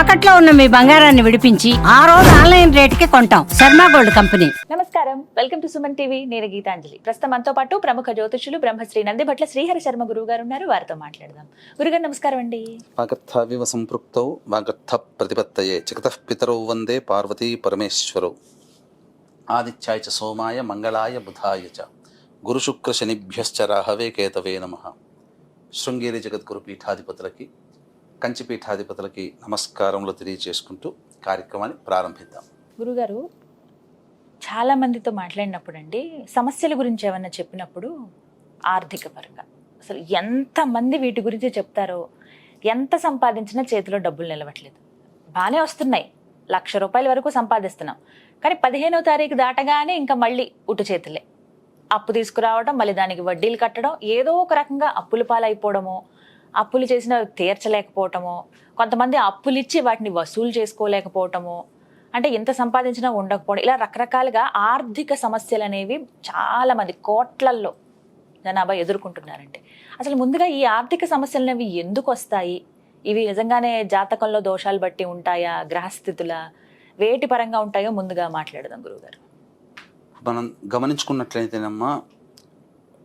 తాకట్లో ఉన్న మీ బంగారాన్ని విడిపించి ఆ రోజు ఆన్లైన్ రేటుకి కొంటాం. Sharma gold company. నమస్కారం. Welcome to Suman TV. నేను గీతాంజలి. ప్రస్తుతం మనతో పాటు ప్రముఖ జ్యోతిషులు బ్రహ్మశ్రీ నందిభట్ల శ్రీహరి శర్మ గురువు గారు ఉన్నారు. వారితో మాట్లాడదాం. గురుగారు నమస్కారం అండి. వాగర్థావివ సంపృక్తౌ వాగర్థ ప్రతిపత్తయే జగతః పితరౌ వందే పార్వతీ పరమేశ్వరౌ. ఆదిత్యాయ చ సోమాయ మంగళాయ బుధాయ చ. గురుశుక్ర శనిభ్యశ్చ రాహవే కేతవే నమ. శృంగేరి జగద్గురు పీఠాధిపతులకి కంచి పీఠాధిపతులకి నమస్కారములు తెలియజేసుకుంటూ కార్యక్రమాన్ని ప్రారంభిద్దాం. గురుగారు చాలా మందితో మాట్లాడినప్పుడు అండి సమస్యల గురించి ఏమన్నా చెప్పినప్పుడు ఆర్థిక పరంగా. అసలు ఎంతమంది వీటి గురించి చెప్తారో ఎంత సంపాదించినా చేతిలో డబ్బులు నిలవట్లేదు. బాగానే వస్తున్నాయి. లక్ష రూపాయల వరకు సంపాదిస్తున్నాం. కానీ పదిహేనో తారీఖు దాటగానే ఇంకా మళ్ళీ ఉటు చేతులే. అప్పు తీసుకురావడం మళ్ళీ దానికి వడ్డీలు కట్టడం ఏదో ఒక రకంగా అప్పుల పాలైపోవడమో అప్పులు చేసిన తీర్చలేకపోవటమో కొంతమంది అప్పులు ఇచ్చి వాటిని వసూలు చేసుకోలేకపోవటమో అంటే ఎంత సంపాదించినా ఉండకపోవడం ఇలా రకరకాలుగా ఆర్థిక సమస్యలు అనేవి చాలామంది కోట్లల్లో జనాభా ఎదుర్కొంటున్నారండి. అసలు ముందుగా ఈ ఆర్థిక సమస్యలు అనేవి ఎందుకు వస్తాయి ఇవి నిజంగానే జాతకంలో దోషాలు బట్టి ఉంటాయా? గ్రహస్థితుల వేటి పరంగా ఉంటాయో ముందుగా మాట్లాడదాం గురువుగారు. మనం గమనించుకున్నట్లయితేనమ్మా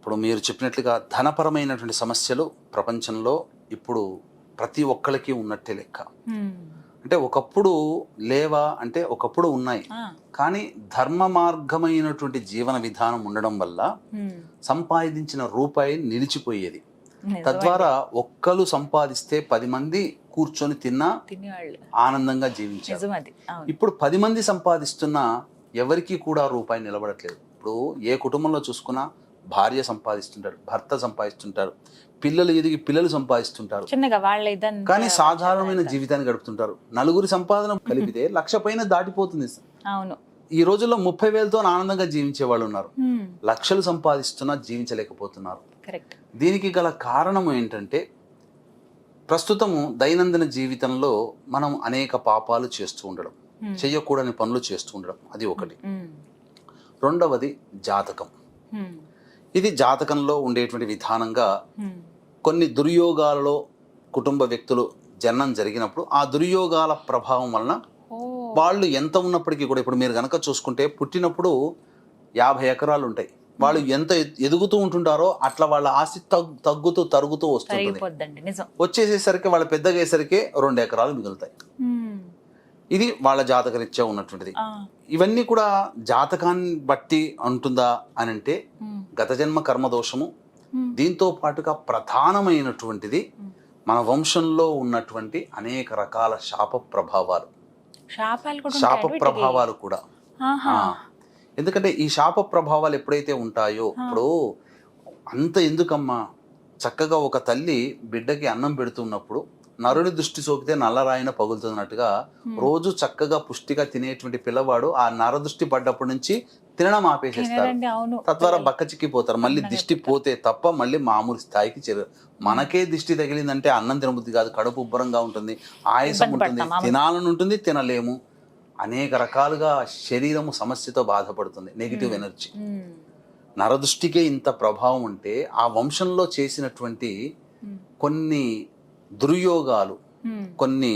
ఇప్పుడు మీరు చెప్పినట్లుగా ధనపరమైనటువంటి సమస్యలు ప్రపంచంలో ఇప్పుడు ప్రతి ఒక్కరికి ఉన్నట్టే లెక్క. అంటే ఒకప్పుడు లేవా అంటే ఒకప్పుడు ఉన్నాయి. కానీ ధర్మ మార్గమైనటువంటి జీవన విధానం ఉండడం వల్ల సంపాదించిన రూపాయి నిలిచిపోయేది. తద్వారా ఒక్కరు సంపాదిస్తే పది మంది కూర్చొని తిన్నా ఆనందంగా జీవించారు. ఇప్పుడు పది మంది సంపాదిస్తున్నా ఎవరికి కూడా రూపాయి నిలబడట్లేదు. ఇప్పుడు ఏ కుటుంబంలో చూసుకున్నా భార్య సంపాదిస్తుంటాడు భర్త సంపాదిస్తుంటారు పిల్లలు ఎదిగి పిల్లలు సంపాదిస్తుంటారు. చిన్నగా వాళ్ళ కానీ సాధారణమైన జీవితాన్ని గడుపుతుంటారు. నలుగురి సంపాదన కలిపితే లక్ష పైన దాటిపోతుంది. అవును. ఈ రోజుల్లో ముప్పై వేలతో ఆనందంగా జీవించే వాళ్ళు ఉన్నారు. లక్షలు సంపాదిస్తున్నా జీవించలేకపోతున్నారు. దీనికి గల కారణం ఏంటంటే ప్రస్తుతము దైనందిన జీవితంలో మనం అనేక పాపాలు చేస్తూ ఉండడం. చెయ్యకూడని పనులు చేస్తూ ఉండడం అది ఒకటి. రెండవది జాతకం. ఇది జాతకంలో ఉండేటువంటి విధానంగా కొన్ని దుర్యోగాలలో కుటుంబ వ్యక్తులు జననం జరిగినప్పుడు ఆ దుర్యోగాల ప్రభావం వలన వాళ్ళు ఎంత ఉన్నప్పటికీ కూడా ఇప్పుడు మీరు గనక చూసుకుంటే పుట్టినప్పుడు యాభై ఎకరాలు ఉంటాయి. వాళ్ళు ఎంత ఎదుగుతూ ఉంటుంటారో అట్లా వాళ్ళ ఆస్తి తగ్గు తగ్గుతూ తరుగుతూ నిజం. వచ్చేసేసరికి వాళ్ళ పెద్దగా అయ్యేసరికి రెండు ఎకరాలు మిగులుతాయి. ఇది వాళ్ళ జాతకరీత్యా ఉన్నటువంటిది. ఇవన్నీ కూడా జాతకాన్ని బట్టి ఉంటుందా అని అంటే గత జన్మ కర్మ దోషము దీంతో పాటుగా ప్రధానమైనటువంటిది మన వంశంలో ఉన్నటువంటి అనేక రకాల శాప ప్రభావాలు. శాప? ప్రభావాలు కూడా. ఎందుకంటే ఈ శాప ప్రభావాలు ఎప్పుడైతే ఉంటాయో ఇప్పుడు అంత ఎందుకమ్మా? చక్కగా ఒక తల్లి బిడ్డకి అన్నం పెడుతున్నప్పుడు నరుని దృష్టి సోకితే నల్లరాయిన పగులుతున్నట్టుగా రోజు చక్కగా పుష్టిగా తినేటువంటి పిల్లవాడు ఆ నర దృష్టి పడ్డప్పటి నుంచి తినడం ఆపేసేస్తారు. తద్వారా బక్క చిక్కిపోతారు. మళ్ళీ దిష్టి పోతే తప్ప మళ్ళీ మామూలు స్థాయికి చేరు. మనకే దిష్టి తగిలిందంటే అన్నం తినబుద్ధి కాదు. కడుపు ఉబ్బరంగా ఉంటుంది. ఆయాసం ఉంటుంది. తినాలని ఉంటుంది తినలేము. అనేక రకాలుగా శరీరము సమస్యతో బాధపడుతుంది. నెగిటివ్ ఎనర్జీ నరదృష్టికే ఇంత ప్రభావం ఉంటే ఆ వంశంలో చేసినటువంటి కొన్ని దుర్యోగాలు కొన్ని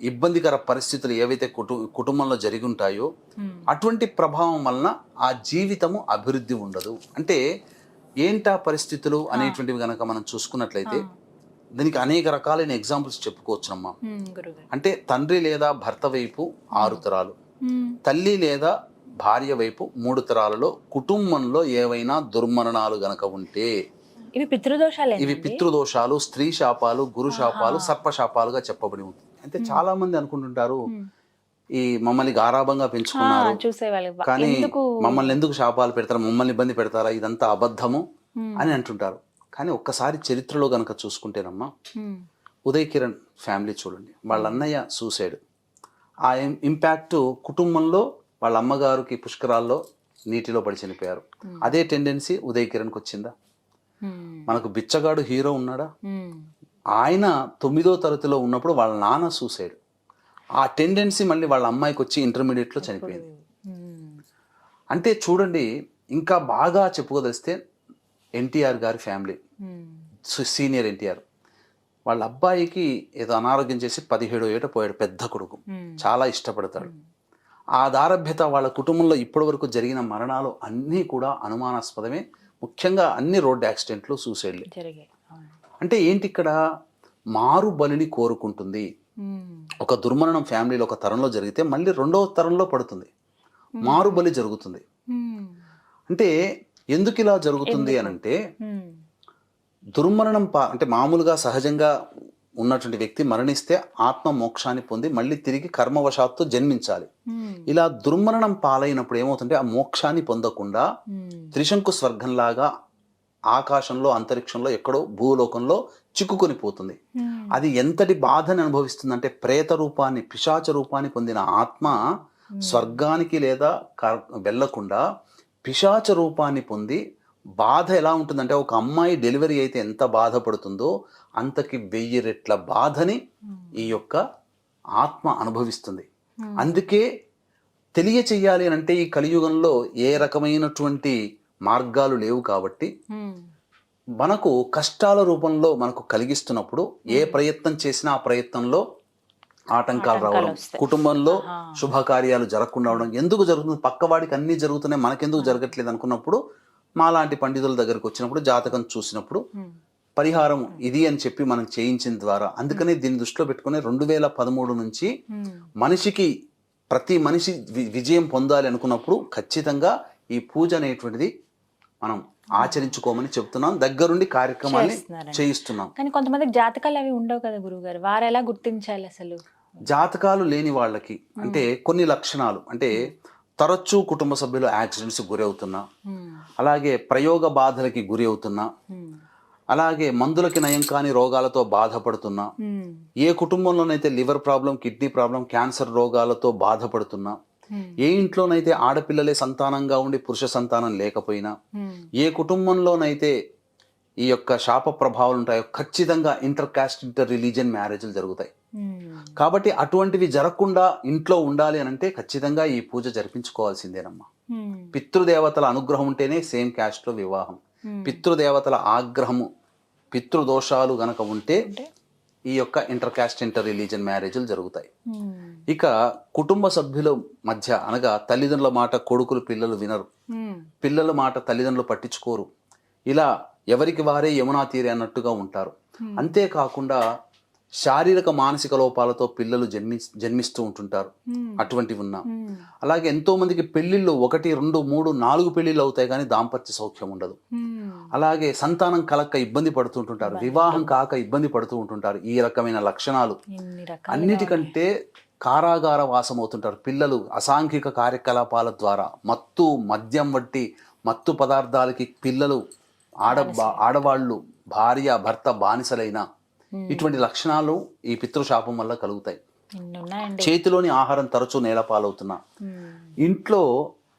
ఇబ్బందికర పరిస్థితులు ఏవైతే కుటు కుటుంబంలో జరిగి ఉంటాయో అటువంటి ప్రభావం వలన ఆ జీవితము అభివృద్ధి ఉండదు. అంటే ఏంటా పరిస్థితులు అనేటువంటివి గనక మనం చూసుకున్నట్లయితే దీనికి అనేక రకాలైన ఎగ్జాంపుల్స్ చెప్పుకోవచ్చునమ్మా. అంటే తండ్రి లేదా భర్త వైపు ఆరు తరాలు. తల్లి లేదా భార్య వైపు మూడు తరాలలో కుటుంబంలో ఏవైనా దుర్మరణాలు గనక ఉంటే ఇవి పితృదోషాలే ఇవి పితృదోషాలు స్త్రీ శాపాలు గురు శాపాలు సర్పశాపాలుగా చెప్పబడి ఉంటుంది. అంటే చాలా మంది అనుకుంటుంటారు ఈ మమ్మల్ని గారాభంగా పెంచుకున్నారు కానీ మమ్మల్ని ఎందుకు శాపాలు పెడతారు మమ్మల్ని ఇబ్బంది పెడతారా ఇదంతా అబద్ధము అని అంటుంటారు. కానీ ఒక్కసారి చరిత్రలో గనక చూసుకుంటేనమ్మా ఉదయ్ కిరణ్ ఫ్యామిలీ చూడండి. వాళ్ళ అన్నయ్య సూసైడ్. ఆ ఇంపాక్ట్ కుటుంబంలో వాళ్ళ అమ్మగారికి పుష్కరాల్లో నీటిలో పడి చనిపోయారు. అదే టెండెన్సీ ఉదయ్ కిరణ్కి వచ్చిందా మనకు బిచ్చగాడు హీరో ఉన్నాడా? ఆయన తొమ్మిదో తరగతిలో ఉన్నప్పుడు వాళ్ళ నాన్న సూసైడ్. ఆ టెండెన్సీ మళ్ళీ వాళ్ళ అమ్మాయికి వచ్చి ఇంటర్మీడియట్లో చనిపోయింది. అంటే చూడండి ఇంకా బాగా చెప్పుకోదలిస్తే ఎన్టీఆర్ గారి ఫ్యామిలీ. సీనియర్ ఎన్టీఆర్. వాళ్ళ అబ్బాయికి ఏదో అనారోగ్యం చేసి పదిహేడు ఏట పోయాడు పెద్ద కొడుకు. చాలా ఇష్టపడతాడు. ఆ దారభ్యత వాళ్ళ కుటుంబంలో ఇప్పటివరకు జరిగిన మరణాలు అన్నీ కూడా అనుమానాస్పదమే. ముఖ్యంగా అన్ని రోడ్డు యాక్సిడెంట్లు సూసైడ్లే. అంటే ఏంటి ఇక్కడ మారు బలిని కోరుకుంటుంది. ఒక దుర్మరణం ఫ్యామిలీలో ఒక తరంలో జరిగితే మళ్ళీ రెండవ తరంలో పడుతుంది మారు బలి జరుగుతుంది. అంటే ఎందుకు ఇలా జరుగుతుంది అని అంటే. దుర్మరణం పా అంటే మామూలుగా సహజంగా ఉన్నటువంటి వ్యక్తి మరణిస్తే ఆత్మ మోక్షాన్ని పొంది మళ్ళీ తిరిగి కర్మవశాత్తు జన్మించాలి ఉమ్. ఇలా దుర్మరణం పాలైనప్పుడు ఏమవుతుంటే ఆ మోక్షాన్ని పొందకుండా ఉమ్. త్రిశంకు స్వర్గంలాగా ఆకాశంలో అంతరిక్షంలో ఎక్కడో భూలోకంలో చిక్కుకొని పోతుంది ఉమ్. అది ఎంతటి బాధని అనుభవిస్తుందంటే ప్రేత రూపాన్ని పిశాచ రూపాన్ని పొందిన ఆత్మ స్వర్గానికి లేదా వెళ్ళకుండా పిశాచ రూపాన్ని పొంది బాధ ఎలా ఉంటుందంటే ఒక అమ్మాయి డెలివరీ అయితే ఎంత బాధపడుతుందో అంతకి వెయ్యి రెట్ల బాధని ఈ యొక్క ఆత్మ అనుభవిస్తుంది అందుకే తెలియచెయ్యాలి అని అంటే ఈ కలియుగంలో ఏ రకమైనటువంటి మార్గాలు లేవు కాబట్టి ఉమ్. మనకు కష్టాల రూపంలో మనకు కలిగిస్తున్నప్పుడు ఏ ప్రయత్నం చేసినా ఆ ప్రయత్నంలో ఆటంకాలు రావడం. కుటుంబంలో. శుభకార్యాలు జరగకుండా ఉండడం ఎందుకు జరుగుతుంది పక్కవాడికి అన్ని జరుగుతున్నాయి మనకెందుకు జరగట్లేదు అనుకున్నప్పుడు మాలాంటి పండితుల దగ్గరకు వచ్చినప్పుడు జాతకం చూసినప్పుడు ఉమ్. పరిహారం ఇది అని చెప్పి మనం చేయించిన ద్వారా అందుకనే దీన్ని దృష్టిలో పెట్టుకుని రెండు వేల పదమూడు నుంచి. మనిషికి ప్రతి మనిషి విజయం పొందాలి అనుకున్నప్పుడు ఖచ్చితంగా ఈ పూజ అనేటువంటిది మనం ఆచరించుకోమని చెప్తున్నాం. దగ్గరుండి కార్యక్రమాన్ని. చేయిస్తున్నాం. కానీ కొంతమందికి జాతకాలు అవి ఉండవు కదా గురువు గారు వారు ఎలా గుర్తించాలి అసలు? జాతకాలు లేని వాళ్ళకి అంటే కొన్ని లక్షణాలు అంటే తరచూ కుటుంబ సభ్యులు యాక్సిడెంట్స్ గురి అవుతున్నా అలాగే ప్రయోగ బాధలకి గురి అవుతున్నా అలాగే మందులకి నయం కాని రోగాలతో బాధపడుతున్నా. ఏ కుటుంబంలోనైతే liver problem kidney problem cancer రోగాలతో బాధపడుతున్నా. ఏ ఇంట్లోనైతే ఆడపిల్లలే సంతానంగా ఉండి పురుష సంతానం లేకపోయినా. ఏ కుటుంబంలోనైతే ఈ యొక్క శాప ప్రభావాలు ఉంటాయో ఖచ్చితంగా ఇంటర్ కాస్ట్ ఇంటర్ రిలీజియన్ మ్యారేజ్లు జరుగుతాయి. కాబట్టి అటువంటివి జరగకుండా ఇంట్లో ఉండాలి అని అంటే ఖచ్చితంగా ఈ పూజ జరిపించుకోవాల్సిందేనమ్మా ఉమ్. పితృదేవతల అనుగ్రహం ఉంటేనే సేమ్ క్యాస్ట్లో వివాహం ఉమ్. పితృదేవతల ఆగ్రహము పితృదోషాలు గనక ఉంటే? ఈ యొక్క ఇంటర్ కాస్ట్ ఇంటర్ రిలీజియన్ మ్యారేజ్లు జరుగుతాయి. ఇక కుటుంబ సభ్యుల మధ్య అనగా తల్లిదండ్రుల మాట కొడుకులు పిల్లలు వినరు. పిల్లల మాట తల్లిదండ్రులు పట్టించుకోరు ఇలా ఎవరికి వారే యమునా తీరే అన్నట్టుగా ఉంటారు అంతేకాకుండా శారీరక మానసిక లోపాలతో పిల్లలు జన్మి జన్మిస్తూ ఉంటుంటారు. అటువంటివి ఉన్నా. అలాగే ఎంతో మందికి పెళ్ళిళ్ళు ఒకటి రెండు మూడు నాలుగు పెళ్ళిళ్ళు అవుతాయి కానీ దాంపత్య సౌఖ్యం ఉండదు. అలాగే సంతానం కలక్క ఇబ్బంది పడుతుంటుంటారు వివాహం కాక ఇబ్బంది పడుతూ ఉంటుంటారు. ఈ రకమైన లక్షణాలు. అన్నిటికంటే కారాగార వాసం అవుతుంటారు. పిల్లలు అసాంఘిక కార్యకలాపాల ద్వారా మత్తు మద్యం వంటి మత్తు పదార్థాలకి పిల్లలు ఆడ ఆడవాళ్ళు భార్య భర్త బానిసలైన ఇటువంటి లక్షణాలు ఈ పితృశాపం వల్ల కలుగుతాయి చేతిలోని ఆహారం తరచూ నేలపాలవుతున్నా ఉమ్. ఇంట్లో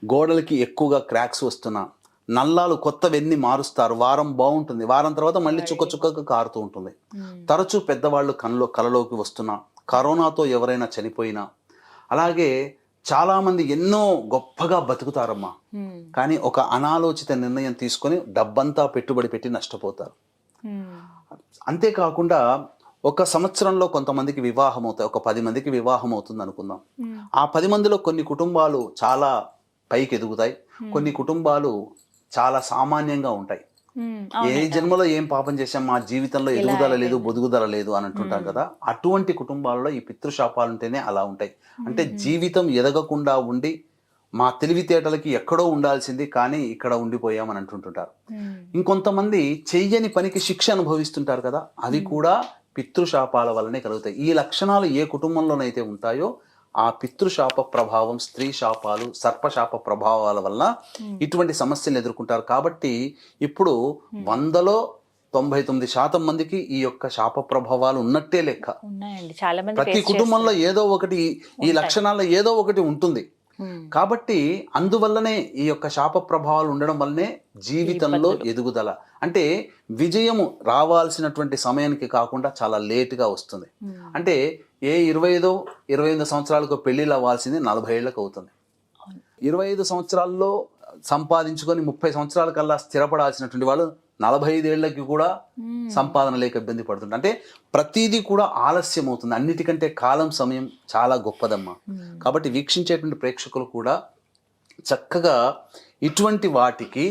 గోడలకి ఎక్కువగా క్రాక్స్ వస్తున్నా నల్లాలు కొత్తవన్నీ మారుస్తారు వారం బాగుంటుంది వారం తర్వాత మళ్ళీ చుక్క చుక్కగా కారుతూ ఉంటుంది. తరచూ పెద్దవాళ్ళు కనలో కలలోకి వస్తున్నా కరోనాతో ఎవరైనా చనిపోయినా అలాగే చాలామంది ఎన్నో గొప్పగా బతుకుతారమ్మా. కానీ ఒక అనాలోచిత నిర్ణయం తీసుకొని డబ్బంతా పెట్టుబడి పెట్టి నష్టపోతారు. అంతేకాకుండా ఒక సంవత్సరంలో కొంతమందికి వివాహం అవుతాయి ఒక పది మందికి వివాహం అవుతుంది అనుకుందాం. ఆ పది మందిలో కొన్ని కుటుంబాలు చాలా పైకి ఎదుగుతాయి కొన్ని కుటుంబాలు చాలా సామాన్యంగా ఉంటాయి. ఏ జన్మలో ఏం పాపం చేశాం మా జీవితంలో ఎదుగుదల లేదు బొదుగుదల లేదు అని అంటుంటాం కదా అటువంటి కుటుంబాలలో ఈ పితృశాపాలు ఉంటేనే అలా ఉంటాయి. అంటే జీవితం ఎదగకుండా ఉండి మా తెలివితేటలకి ఎక్కడో ఉండాల్సింది కానీ ఇక్కడ ఉండిపోయామని అంటుంటుంటారు. ఉమ్. ఇంకొంతమంది చెయ్యని పనికి శిక్ష అనుభవిస్తుంటారు కదా అవి కూడా పితృశాపాల వల్లనే కలుగుతాయి. ఈ లక్షణాలు ఏ కుటుంబంలోనైతే ఉంటాయో ఆ పితృశాప ప్రభావం స్త్రీ శాపాలు సర్పశాప ప్రభావాల వల్ల ఇటువంటి సమస్యలు ఎదుర్కొంటారు. కాబట్టి ఇప్పుడు వందలో తొంభై తొమ్మిది శాతం మందికి ఈ యొక్క శాప ప్రభావాలు ఉన్నట్టే లెక్క. ఉన్నాయండి. చాలా మంది ప్రతి కుటుంబంలో ఏదో ఒకటి ఈ లక్షణాల్లో ఏదో ఒకటి ఉంటుంది. కాబట్టి అందువల్లనే ఈ యొక్క శాప ప్రభావాలు ఉండడం వల్లనే జీవితంలో ఎదుగుదల. అంటే విజయము రావాల్సినటువంటి సమయానికి కాకుండా చాలా లేటుగా వస్తుంది. అంటే ఏ ఇరవై ఐదో ఇరవై ఎనిమిది సంవత్సరాలకు పెళ్ళిళ్ళు అవ్వాల్సింది నలభై ఏళ్ళకు అవుతుంది. ఇరవై ఐదు సంవత్సరాల్లో సంపాదించుకొని ముప్పై సంవత్సరాల కల్లా స్థిరపడాల్సినటువంటి వాళ్ళు నలభై ఐదేళ్ళకి కూడా సంపాదన లేక ఇబ్బంది పడుతుంది అంటే ప్రతిదీ కూడా ఆలస్యం అవుతుంది అన్నిటికంటే కాలం సమయం చాలా గొప్పదమ్మా. కాబట్టి వీక్షించేటువంటి ప్రేక్షకులు కూడా చక్కగా ఇటువంటి వాటికి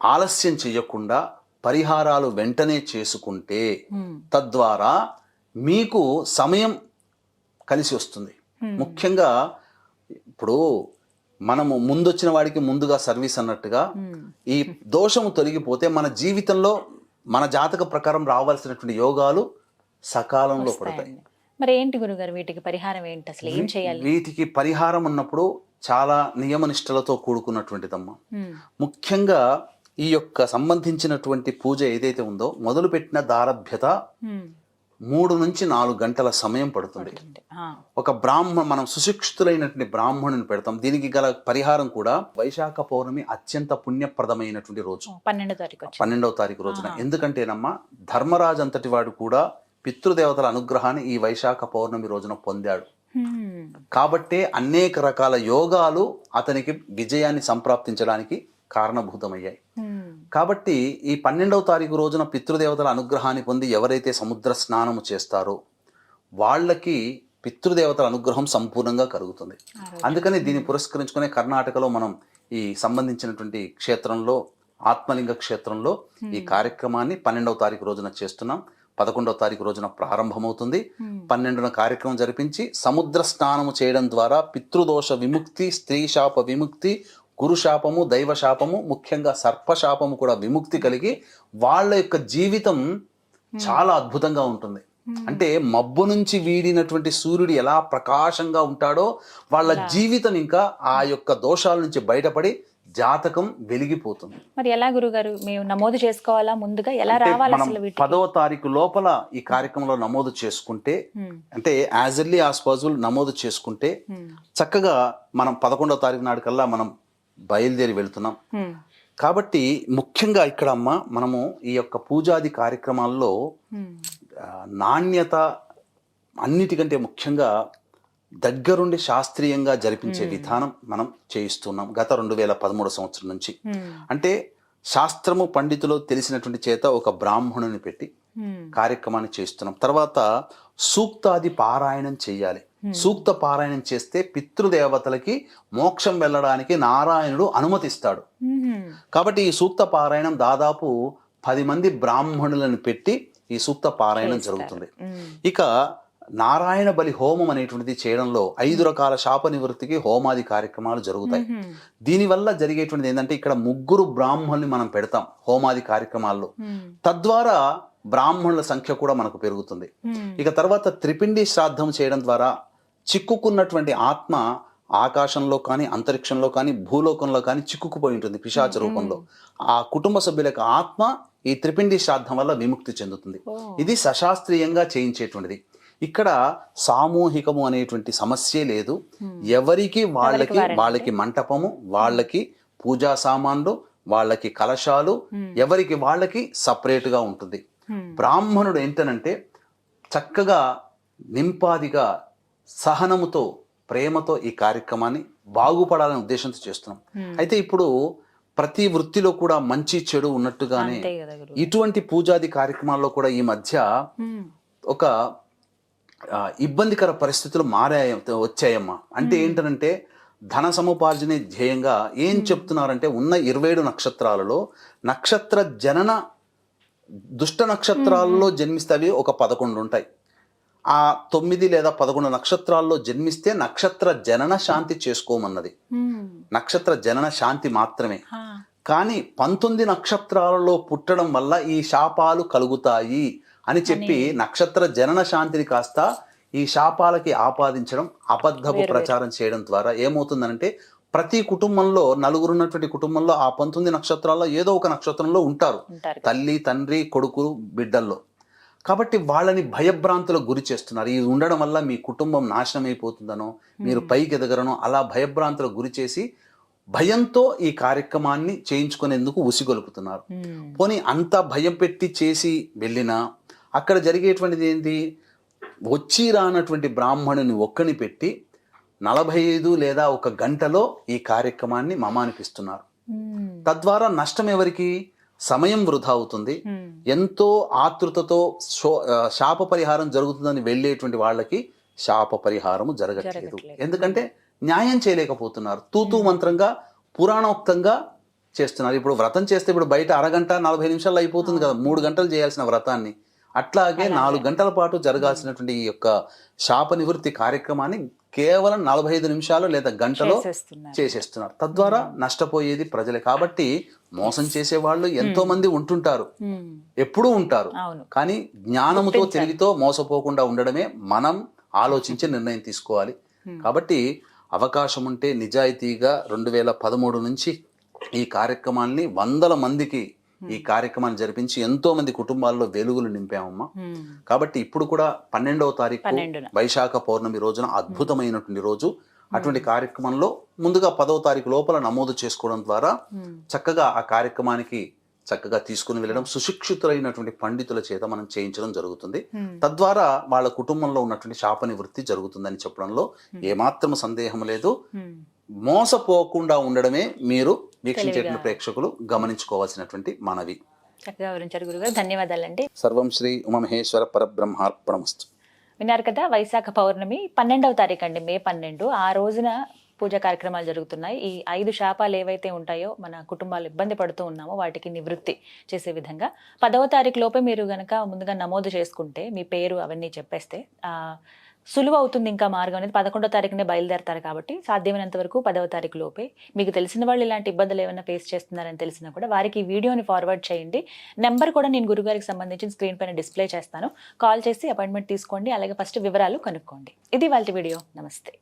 ఆలస్యం చేయకుండా పరిహారాలు వెంటనే చేసుకుంటే తద్వారా మీకు సమయం కలిసి వస్తుంది. ముఖ్యంగా ఇప్పుడు మనము ముందొచ్చిన వాడికి ముందుగా సర్వీస్ అన్నట్టుగా ఈ దోషము తొలగిపోతే మన జీవితంలో మన జాతక ప్రకారం రావాల్సినటువంటి యోగాలు సకాలంలో పడతాయి. మరి ఏంటి గురుగారు వీటికి పరిహారం ఏంటి అసలు? ఏం చేయాలి? వీటికి పరిహారం ఉన్నప్పుడు చాలా నియమనిష్టలతో కూడుకున్నటువంటిదమ్మా. ముఖ్యంగా ఈ యొక్క సంబంధించినటువంటి పూజ ఏదైతే ఉందో మొదలుపెట్టిన దారభ్యత ఉమ్, మూడు నుంచి నాలుగు గంటల సమయం పడుతుంది. ఒక బ్రాహ్మణ మనం సుశిక్షితులైనటువంటి బ్రాహ్మణుని పెడతాం. దీనికి గల పరిహారం కూడా వైశాఖ పౌర్ణమి అత్యంత పుణ్యప్రదమైనటువంటి రోజు. పన్నెండో తారీఖు పన్నెండవ తారీఖు రోజున. ఎందుకంటేనమ్మా ధర్మరాజు అంతటి వాడు కూడా పితృదేవతల అనుగ్రహాన్ని ఈ వైశాఖ పౌర్ణమి రోజున పొందాడు. కాబట్టే అనేక రకాల యోగాలు అతనికి విజయాన్ని సంప్రాప్తించడానికి కారణభూతమయ్యాయి. కాబట్టి ఈ పన్నెండవ తారీఖు రోజున పితృదేవతల అనుగ్రహాన్ని పొంది ఎవరైతే సముద్ర స్నానము చేస్తారో వాళ్ళకి పితృదేవతల అనుగ్రహం సంపూర్ణంగా కలుగుతుంది. అందుకని దీన్ని పురస్కరించుకునే కర్ణాటకలో మనం ఈ సంబంధించినటువంటి క్షేత్రంలో ఆత్మలింగ క్షేత్రంలో ఈ కార్యక్రమాన్ని పన్నెండవ తారీఖు రోజున చేస్తున్నాం. పదకొండవ తారీఖు రోజున ప్రారంభమవుతుంది. పన్నెండున కార్యక్రమం జరిపించి సముద్ర స్నానము చేయడం ద్వారా పితృదోష విముక్తి స్త్రీ శాప విముక్తి గురు శాపము దైవ శాపము ముఖ్యంగా సర్పశాపము కూడా విముక్తి కలిగి వాళ్ళ యొక్క జీవితం చాలా అద్భుతంగా ఉంటుంది. అంటే మబ్బు నుంచి వీడినటువంటి సూర్యుడు ఎలా ప్రకాశంగా ఉంటాడో వాళ్ళ జీవితం ఇంకా ఆ యొక్క దోషాల నుంచి బయటపడి జాతకం వెలిగిపోతుంది. మరి ఎలా గురుగారు? మేము నమోదు చేసుకోవాలా? ముందుగా ఎలా రావాలి అసలు పదవ తారీఖు లోపల ఈ కార్యక్రమంలో నమోదు చేసుకుంటే ఉమ్, అంటే యాజ్ ఎర్లీ యాజ్ పాసిబుల్ నమోదు చేసుకుంటే చక్కగా మనం పదకొండవ తారీఖు నాటికల్లా మనం బయలుదేరి వెళ్తున్నాం. కాబట్టి ముఖ్యంగా ఇక్కడ అమ్మ మనము ఈ యొక్క పూజాది కార్యక్రమాల్లో నాణ్యత అన్నిటికంటే ముఖ్యంగా దగ్గరుండి శాస్త్రీయంగా జరిపించే విధానం మనం చేయిస్తున్నాం గత రెండు వేల పదమూడు సంవత్సరం నుంచి. అంటే శాస్త్రము పండితులు తెలిసినటువంటి చేత ఒక బ్రాహ్మణుని పెట్టి కార్యక్రమాన్ని చేస్తున్నాం. తర్వాత సూక్తాది పారాయణం చేయాలి. సూక్త పారాయణం చేస్తే పితృదేవతలకి మోక్షం వెళ్ళడానికి నారాయణుడు అనుమతిస్తాడు. కాబట్టి ఈ సూక్త పారాయణం దాదాపు పది మంది బ్రాహ్మణులను పెట్టి ఈ సూక్త పారాయణం జరుగుతుంది. ఇక నారాయణ బలి హోమం అనేటువంటిది చేయడంలో ఐదు రకాల శాప నివృత్తికి హోమాది కార్యక్రమాలు జరుగుతాయి. దీనివల్ల జరిగేటువంటిది ఏంటంటే ఇక్కడ ముగ్గురు బ్రాహ్మణుల్ని మనం పెడతాం హోమాది కార్యక్రమాల్లో. తద్వారా బ్రాహ్మణుల సంఖ్య కూడా మనకు పెరుగుతుంది. ఇక తర్వాత త్రిపిండి శ్రాద్ధం చేయడం ద్వారా చిక్కుకున్నటువంటి ఆత్మ ఆకాశంలో కానీ అంతరిక్షంలో కానీ భూలోకంలో కానీ చిక్కుకుపోయి ఉంటుంది పిశాచ రూపంలో. ఆ కుటుంబ సభ్యుల యొక్క ఆత్మ ఈ త్రిపిండి శ్రాద్ధం వల్ల విముక్తి చెందుతుంది. ఇది సశాస్త్రీయంగా చేయించేటువంటిది. ఇక్కడ సామూహికము అనేటువంటి సమస్యే లేదు. ఎవరికి వాళ్ళకి వాళ్ళకి మంటపము వాళ్ళకి పూజా సామాన్లు వాళ్ళకి కలశాలు ఎవరికి వాళ్ళకి సపరేట్గా ఉంటుంది. బ్రాహ్మణుడు ఏంటనంటే చక్కగా నింపాదిగా సహనముతో ప్రేమతో ఈ కార్యక్రమాన్ని బాగుపడాలనే ఉద్దేశంతో చేస్తున్నాం. అయితే ఇప్పుడు ప్రతి వృత్తిలో కూడా మంచి చెడు ఉన్నట్టుగానే ఇటువంటి పూజాది కార్యక్రమాల్లో కూడా ఈ మధ్య ఒక ఇబ్బందికర పరిస్థితులు మారాయి వచ్చాయమ్మా. అంటే ఏంటనంటే ధన సముపార్జనే ధ్యేయంగా ఏం చెప్తున్నారంటే ఉన్న ఇరవై ఏడు నక్షత్రాలలో నక్షత్ర జనన దుష్ట నక్షత్రాల్లో జన్మిస్తే అవి ఒక పదకొండు ఉంటాయి ఆ తొమ్మిది లేదా పదకొండు నక్షత్రాల్లో జన్మిస్తే నక్షత్ర జనన శాంతి చేసుకోమన్నది. ఉమ్, నక్షత్ర జనన శాంతి మాత్రమే. కానీ పంతొమ్మిది నక్షత్రాలలో పుట్టడం వల్ల ఈ శాపాలు కలుగుతాయి అని చెప్పి నక్షత్ర జనన శాంతిని కాస్త ఈ శాపాలకి ఆపాదించడం అబద్ధపు ప్రచారం చేయడం ద్వారా ఏమవుతుందంటే ప్రతి కుటుంబంలో నలుగురు ఉన్నటువంటి కుటుంబంలో ఆ పంతొమ్మిది నక్షత్రాల్లో ఏదో ఒక నక్షత్రంలో ఉంటారు. ఉంటారు తల్లి తండ్రి కొడుకు బిడ్డల్లో. కాబట్టి వాళ్ళని భయభ్రాంతులకు గురి చేస్తున్నారు. ఇది ఉండడం వల్ల మీ కుటుంబం నాశనం అయిపోతుందనో మీరు పైకి ఎదగరనో అలా భయభ్రాంతులకు గురి చేసి భయంతో ఈ కార్యక్రమాన్ని చేయించుకునేందుకు ఉసిగొలుపుతున్నారు పోనీ అంత భయం పెట్టి చేసి వెళ్ళినా అక్కడ జరిగేటువంటిది ఏంటి వచ్చి రానటువంటి బ్రాహ్మణుని ఒక్కని పెట్టి నలభై ఐదు లేదా ఒక గంటలో ఈ కార్యక్రమాన్ని మమానిపిస్తున్నారు. తద్వారా నష్టం ఎవరికి? సమయం వృధా అవుతుంది. ఎంతో ఆతృతతో శాప పరిహారం జరుగుతుందని వెళ్ళేటువంటి వాళ్ళకి శాప పరిహారము జరగట్లేదు. జరగట్లేదు. ఎందుకంటే న్యాయం చేయలేకపోతున్నారు. తూతూ మంత్రంగా పురాణోక్తంగా చేస్తున్నారు. ఇప్పుడు వ్రతం చేస్తే ఇప్పుడు బయట అరగంట నలభై నిమిషాలు అయిపోతుంది కదా. మూడు గంటలు చేయాల్సిన వ్రతాన్ని. అట్లాగే నాలుగు గంటల పాటు జరగాల్సినటువంటి ఈ యొక్క శాప నివృత్తి కార్యక్రమాన్ని కేవలం నలభై ఐదు నిమిషాలు లేదా గంటలో చేసేస్తున్నారు. తద్వారా నష్టపోయేది ప్రజలే. కాబట్టి మోసం చేసే వాళ్ళు ఎంతో మంది ఉంటుంటారు. ఎప్పుడూ ఉంటారు. కానీ జ్ఞానముతో తెలివితో మోసపోకుండా ఉండడమే మనం ఆలోచించి నిర్ణయం తీసుకోవాలి. కాబట్టి అవకాశం ఉంటే నిజాయితీగా రెండు వేల పదమూడు నుంచి ఈ కార్యక్రమాన్ని వందల మందికి ఈ కార్యక్రమాన్ని జరిపించి ఎంతో మంది కుటుంబాల్లో వెలుగులు నింపామమ్మా. కాబట్టి ఇప్పుడు కూడా పన్నెండవ తారీఖు. వైశాఖ పౌర్ణమి రోజున అద్భుతమైనటువంటి రోజు. అటువంటి కార్యక్రమంలో ముందుగా పదవ తారీఖు లోపల నమోదు చేసుకోవడం ద్వారా చక్కగా ఆ కార్యక్రమానికి చక్కగా తీసుకుని వెళ్ళడం సుశిక్షితులైనటువంటి పండితుల చేత మనం చేయించడం జరుగుతుంది. తద్వారా వాళ్ళ కుటుంబంలో ఉన్నటువంటి శాప నివృత్తి జరుగుతుందని చెప్పడంలో ఏమాత్రం సందేహం లేదు. మోసపోకుండా ఉండడమే మీరు వీక్షించేటువంటి ప్రేక్షకులు గమనించుకోవాల్సినటువంటి మనవి. చక్కగా వివరించారు గురుగారు. ధన్యవాదాలండి. సర్వం శ్రీ ఉమమహేశ్వర పరబ్రహ్మార్పణమస్తు. విన్నారు కదా వైశాఖ పౌర్ణమి పన్నెండవ తారీఖు అండి మే పన్నెండు. ఆ రోజున పూజ కార్యక్రమాలు జరుగుతున్నాయి. ఈ ఐదు శాపాలు ఏవైతే ఉంటాయో మన కుటుంబాలు ఇబ్బంది పడుతూ ఉన్నామో వాటికి నివృత్తి చేసే విధంగా. పదవ తారీఖు లోపే మీరు గనక ముందుగా నమోదు చేసుకుంటే మీ పేరు అవన్నీ చెప్పేస్తే ఆ, సులువు అవుతుంది ఇంకా మార్గం అనేది పదకొండో తారీఖునే బయలుదేరతారు కాబట్టి సాధ్యమైనంత వరకు పదవ తారీఖు లోపే. మీకు తెలిసిన వాళ్ళు ఇలాంటి ఇబ్బందులు ఏమైనా ఫేస్ చేస్తున్నారని తెలిసినా కూడా వారికి ఈ వీడియోని ఫార్వర్డ్ చేయండి. నెంబర్ కూడా నేను గురుగారికి సంబంధించిన స్క్రీన్ పైన డిస్ప్లే చేస్తాను. కాల్ చేసి అపాయింట్మెంట్ తీసుకోండి. అలాగే ఫస్ట్ వివరాలు కనుక్కోండి. ఇది వాళ్ళ వీడియో. నమస్తే.